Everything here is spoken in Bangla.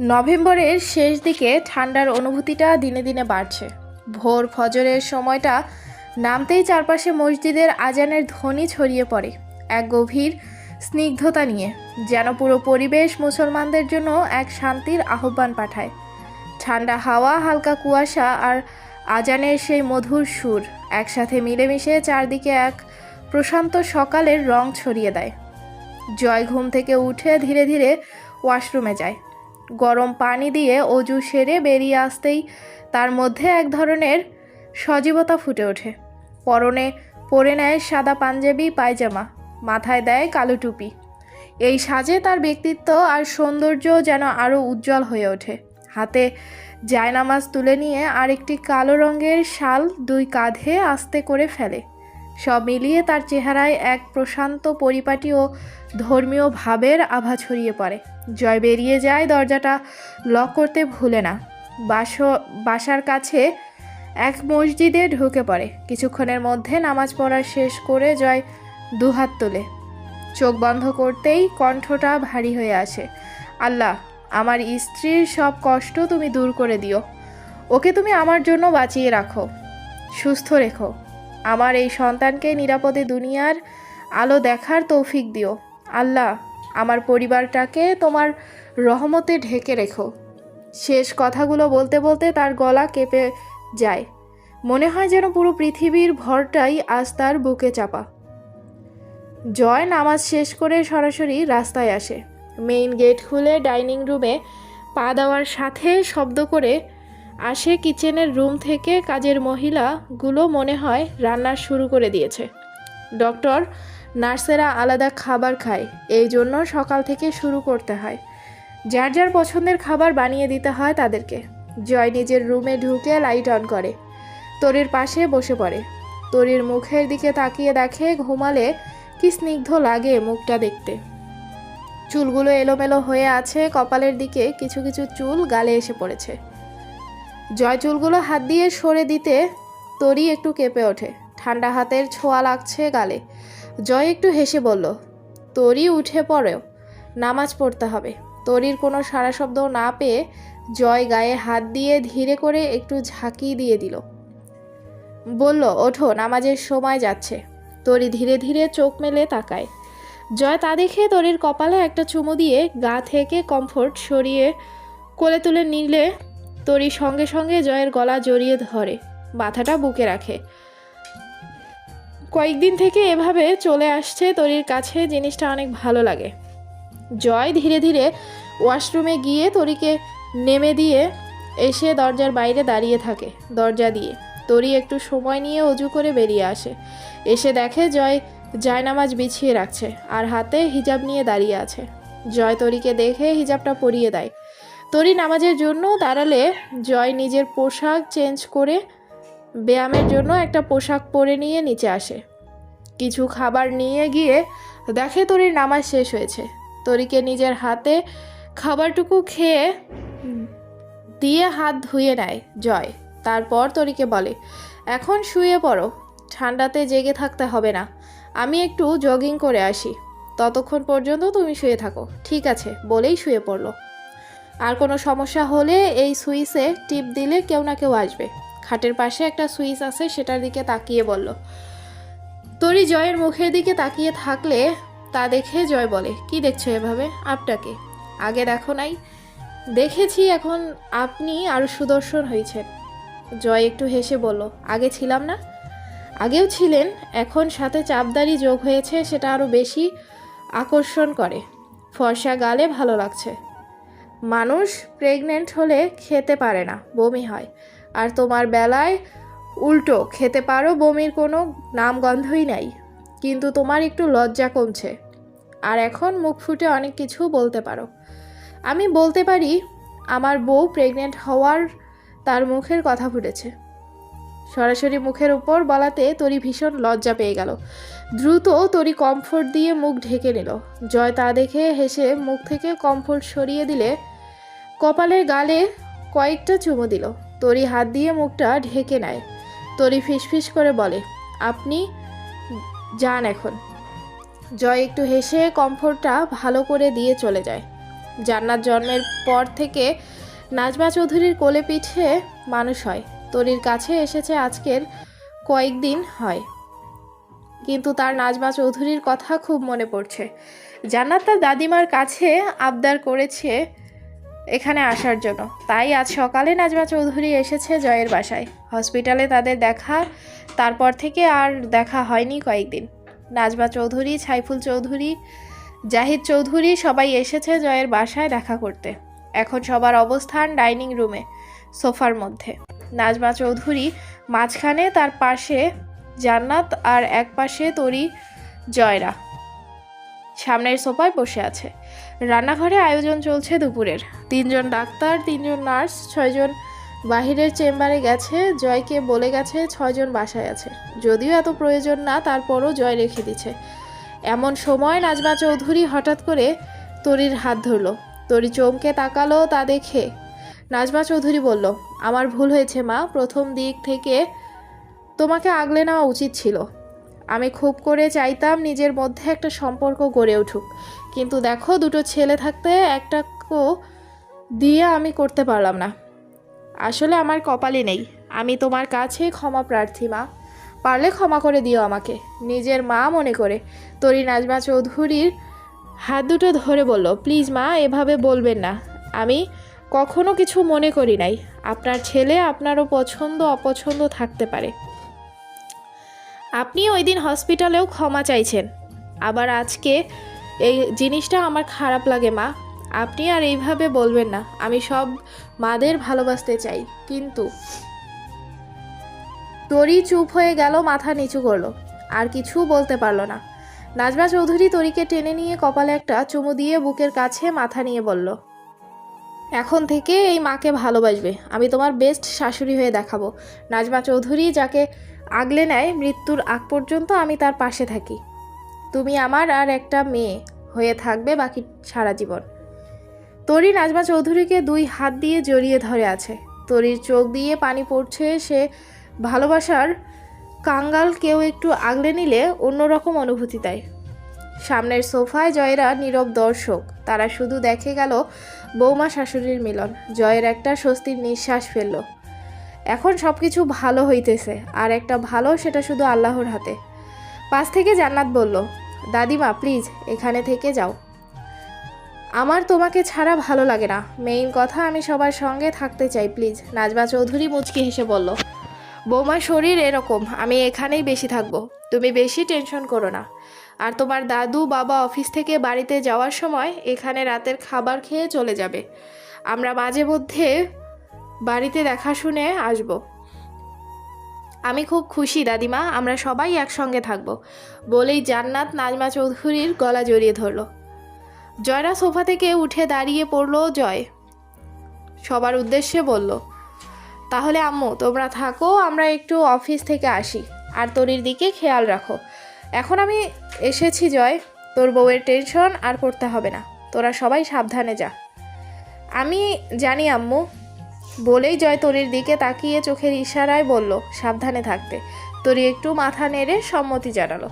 নভেম্বরের শেষ দিকে ঠান্ডার অনুভূতিটা দিনে দিনে বাড়ছে। ভোর ফজরের সময়টা নামতেই চারপাশে মসজিদের আজানের ধ্বনি ছড়িয়ে পড়ে, এক গভীর স্নিগ্ধতা নিয়ে, যেন পুরো পরিবেশ মুসলমানদের জন্য এক শান্তির আহ্বান পাঠায়। ঠান্ডা হাওয়া, হালকা কুয়াশা আর আজানের সেই মধুর সুর একসাথে মিলেমিশে চারদিকে এক প্রশান্ত সকালের রং ছড়িয়ে দেয়। জয় ঘুম থেকে উঠে ধীরে ধীরে ওয়াশরুমে যায়। গরম পানি দিয়ে অজু সেরে বেরিয়ে আসতেই তার মধ্যে এক ধরনের সজীবতা ফুটে ওঠে। পরনে পরে নেয় সাদা পাঞ্জাবি, পায়জামা, মাথায় দেয় কালো টুপি। এই সাজে তার ব্যক্তিত্ব আর সৌন্দর্য যেন আরও উজ্জ্বল হয়ে ওঠে। হাতে জায়নামাজ তুলে নিয়ে আরেকটি কালো রঙের শাল দুই কাঁধে আস্তে করে ফেলে। সব মিলিয়ে তার চেহারায় এক প্রশান্ত পরিপাটি ও ধর্মীয় ভাবের আভা ছড়িয়ে পড়ে। জয় বেরিয়ে যায় দরজাটা লক করতে ভুলে না। বাস, বাসার কাছে এক মসজিদে ঢুকে পড়ে। কিছুক্ষণের মধ্যে নামাজ পড়া শেষ করে জয় দুহাত তোলে। চোখ বন্ধ করতেই কণ্ঠটা ভারী হয়ে আসে। আল্লাহ, আমার স্ত্রীর সব কষ্ট তুমি দূর করে দিও। ওকে তুমি আমার জন্য বাঁচিয়ে রাখো। সুস্থ রেখো। আমার এই সন্তানকে নিরাপদে দুনিয়ার আলো দেখার তৌফিক দিও। আল্লাহ আমার পরিবারটাকে তোমার রহমতে ঢেকে রেখো। শেষ কথাগুলো বলতে বলতে তার গলা কেঁপে যায়। মনে হয় যেন পুরো পৃথিবীর ভরটাই আজ তার বুকে চাপা। জয় নামাজ শেষ করে সরাসরি রাস্তায় আসে। মেইন গেট খুলে ডাইনিং রুমে পা দেওয়ার সাথে শব্দ করে আসে কিচেনের রুম থেকে কাজের মহিলাগুলো মনে হয় রান্না শুরু করে দিয়েছে। ডক্টর নার্সেরা আলাদা খাবার খায়, এই জন্য সকাল থেকে শুরু করতে হয়। যার যার পছন্দের খাবার বানিয়ে দিতে হয় তাদেরকে। জয় নিজের রুমে ঢুকে লাইট অন করে। তরির পাশে বসে পড়ে। তরির মুখের দিকে তাকিয়ে দেখে ঘুমালে কি স্নিগ্ধ লাগে মুখটা দেখতে। চুলগুলো এলোমেলো হয়ে আছে, কপালের দিকে কিছু কিছু চুল গালে এসে পড়েছে। জয় চুলগুলো হাত দিয়ে সরে দিতে তরি একটু কেঁপে ওঠে। ঠান্ডা হাতের ছোঁয়া লাগছে গালে। জয় একটু হেসে বলল তরি উঠে পড়েও নামাজ পড়তে হবে। তরির কোনো সারা শব্দ না পেয়ে জয় গায়ে হাত দিয়ে ধীরে করে একটু ঝাঁকি দিয়ে দিল। বলল, ওঠো, নামাজের সময় যাচ্ছে। তরি ধীরে ধীরে চোখ মেলে তাকায়। জয় তা দেখে তরির কপালে একটা চুমু দিয়ে গা থেকে কমফোর্ট সরিয়ে কোলে তুলে নিলে তরি সঙ্গে সঙ্গে জয়ের গলা জড়িয়ে ধরে, মাথাটা বুকে রাখে। কয়েকদিন থেকে এভাবে চলে আসছে তরির কাছে, জিনিসটা অনেক ভালো লাগে। জয় ধীরে ধীরে ওয়াশরুমে গিয়ে তরিকে নেমে দিয়ে এসে দরজার বাইরে দাঁড়িয়ে থাকে, দরজা দিয়ে। তরি একটু সময় নিয়ে অজু করে বেরিয়ে আসে। এসে দেখে জয় জায়নামাজ বিছিয়ে রাখছে আর হাতে হিজাব নিয়ে দাঁড়িয়ে আছে। জয় তরিকে দেখে হিজাবটা পরিয়ে দেয়। তরি নামাজের জন্য দাঁড়ালে জয় নিজের পোশাক চেঞ্জ করে ব্যায়ামের জন্য একটা পোশাক পরে নিয়ে নিচে আসে। কিছু খাবার নিয়ে গিয়ে দেখে তরির নামাজ শেষ হয়েছে। তরিকে নিজের হাতে খাবারটুকু খেয়ে দিয়ে হাত ধুয়ে নেয় জয়। তারপর তরিকে বলে, এখন শুয়ে পড়ো, ঠান্ডাতে জেগে থাকতে হবে না। আমি একটু জগিং করে আসি। ততক্ষণ পর্যন্ত তুমি শুয়ে থাকো। ঠিক আছে, বলেই শুয়ে পড়ল। আর কোনো সমস্যা হলে এই সুইচে টিপ দিলে কেউ না কেউ আসবে। খাটের পাশে একটা সুইচ আছে, সেটার দিকে তাকিয়ে বলল তরি জয়ের মুখের দিকে তাকিয়ে থাকলে তা দেখে জয় বলে, কি দেখছ এভাবে? আপটাকে? আগে দেখো নাই। দেখেছি এখন আপনি আরও সুদর্শন হয়েছেন। জয় একটু হেসে বলল, আগে ছিলাম না। আগেও ছিলেন, এখন সাথে চাপদারি যোগ হয়েছে, সেটা আরও বেশি আকর্ষণ করে। ফর্সা গালে ভালো লাগছে। মানুষ প্রেগনেন্ট হলে খেতে পারে না, বমি হয়। আর তোমার বেলায় উল্টো, খেতে পারো বমির কোনো নামগন্ধই নাই, কিন্তু তোমার একটু লজ্জা কমছে। আর এখন মুখ ফুটে অনেক কিছু বলতে পারো। আমি বলতে পারি, আমার বউ প্রেগনেন্ট হওয়ার তার মুখের কথা ফুটেছে। সরাসরি মুখের উপর বলাতে তরি ভীষণ লজ্জা পেয়ে গেল। দ্রুত তরি কমফোর্ট দিয়ে মুখ ঢেকে নিল। জয় তা দেখে হেসে মুখ থেকে কমফোর্ট সরিয়ে দিলে কপালের গালে কয়েকটা চুমো দিল। তরি হাত দিয়ে মুখটা ঢেকে নেয়। তরি ফিসফিস করে বলে, আপনি যান এখন। জয় একটু হেসে কমফোর্টটা ভালো করে দিয়ে চলে যায়। জান্নাত জন্মের পর থেকে নাজমা চৌধুরীর কোলে পিঠে মানুষ হয়। তরির কাছে এসেছে আজকের কয়েকদিন হয়। কিন্তু তার নাজমা চৌধুরীর কথা খুব মনে পড়ছে। জান্নাত তার দাদিমার কাছে আবদার করেছে এখানে আসার জন্য। তাই আজ সকালে নাজমা চৌধুরী এসেছে জয়ের বাসায়। হসপিটালে তাদের দেখা, তারপর থেকে আর দেখা হয়নি কয়েকদিন। নাজমা চৌধুরী ছাইফুল চৌধুরী, জাহিদ চৌধুরী সবাই এসেছে জয়ের বাসায় দেখা করতে। এখন সবার অবস্থান ডাইনিং রুমে, সোফার মধ্যে। নাজমা চৌধুরী মাঝখানে, তার পাশে জান্নাত আর এক পাশে তরি জয়রা। সামনের সোফায় বসে আছে। রান্নাঘরে আয়োজন চলছে দুপুরের। তিনজন ডাক্তার, তিনজন নার্স, ছয়জন বাহিরের চেম্বারে গেছে, জয়কে বলে গেছে ছয়জন বাসায় আছে। যদিও এত প্রয়োজন না, তারপরও জয় রেখে দিচ্ছে এমন সময় নাজমা চৌধুরী হঠাৎ করে তরির হাত ধরলো। তরি চমকে তাকালো তা দেখে। নাজমা চৌধুরী বলল, আমার ভুল হয়েছে মা। প্রথম দিক থেকে তোমাকে আগলে নেওয়া উচিত ছিল। আমি খুব করে চাইতাম নিজের মধ্যে একটা সম্পর্ক গড়ে উঠুক। কিন্তু দেখো, দুটো ছেলে থাকতে একটা কো দিয়ে আমি করতে পারলাম না। আসলে আমার কপালে নেই। আমি তোমার কাছে ক্ষমা প্রার্থী, মা। পারলে ক্ষমা করে দিও আমাকে। নিজের মা মনে করে। তরি নাজমা চৌধুরীর হাত দুটো ধরে বলল, প্লিজ, মা, এভাবে বলবেন না। আমি কখনো কিছু মনে করি নাই। আপনার ছেলে আপনারও পছন্দ, অপছন্দ থাকতে পারে। আপনি ওই দিন হসপিটালেও ক্ষমা চাইছেন। আবার আজকে এই জিনিসটা আমার খারাপ লাগে, মা। আপনি আর এইভাবে বলবেন না। আমি সব মাদের ভালোবাসতে চাই, কিন্তু তরি চুপ হয়ে গেল, মাথা নিচু করল। আর কিছু বলতে পারল না। নাজমা চৌধুরী তরিকে টেনে নিয়ে কপালে একটা চুমু দিয়ে বুকের কাছে মাথা নিয়ে বলল এখন থেকে এই মাকে ভালোবাসবে। আমি তোমার বেস্ট শাশুড়ি হয়ে দেখাবো। নাজমা চৌধুরী যাকে আগলে নেয়, মৃত্যুর আগ পর্যন্ত আমি তার পাশে থাকি। তুমি আমার আর একটা মেয়ে হয়ে থাকবে বাকি সারা জীবন। তরি নাজমা চৌধুরীকে দুই হাত দিয়ে জড়িয়ে ধরে আছে। তরির চোখ দিয়ে পানি পড়ছে সে ভালোবাসার কাঙ্গাল কেউ একটু আগলে নিলে অন্যরকম অনুভূতি দেয়। সামনের সোফায় জয়েরা নীরব দর্শক। তারা শুধু দেখে গেল বৌমা শাশুড়ির মিলন। জয়ের একটা স্বস্তির নিঃশ্বাস ফেলল। এখন সব কিছু ভালো হইতেছে, আর একটা ভালো সেটা শুধু আল্লাহর হাতে। পাশ থেকে জান্নাত বলল, দাদিমা প্লিজ এখানে থেকে যাও। আমার তোমাকে ছাড়া ভালো লাগে না। মেইন কথা, আমি সবার সঙ্গে থাকতে চাই প্লিজ নাজমা চৌধুরী মুচকি হেসে বলল। বৌমার শরীর এরকম, আমি এখানেই বেশি থাকব। তুমি বেশি টেনশন করো না। আর তোমার দাদু বাবা অফিস থেকে বাড়িতে যাওয়ার সময় এখানে রাতের খাবার খেয়ে চলে যাবে। আমরা মাঝে মধ্যে বাড়িতে দেখা শুনে আসব। আমি খুব খুশি, দাদিমা। আমরা সবাই একসঙ্গে থাকব। বলেই জান্নাত নাজমা চৌধুরীর গলা জড়িয়ে ধরলো। জয়রা সোফা থেকে উঠে দাঁড়িয়ে পড়ল জয়। সবার উদ্দেশ্যে বলল, তাহলে আম্মু, তোমরা থাকো, আমরা একটু অফিস থেকে আসি। আর তরির দিকে খেয়াল রাখো। এখন আমি এসেছি, জয়। তোর বউয়ের টেনশন আর করতে হবে না। তোরা সবাই সাবধানে যা। আমি জানি, আম্মু। বলেই জয় তরির দিকে তাকিয়ে চোখের ইশারায় বলল, সাবধানে থাকতে। তরি একটু মাথা নেড়ে সম্মতি জানালো।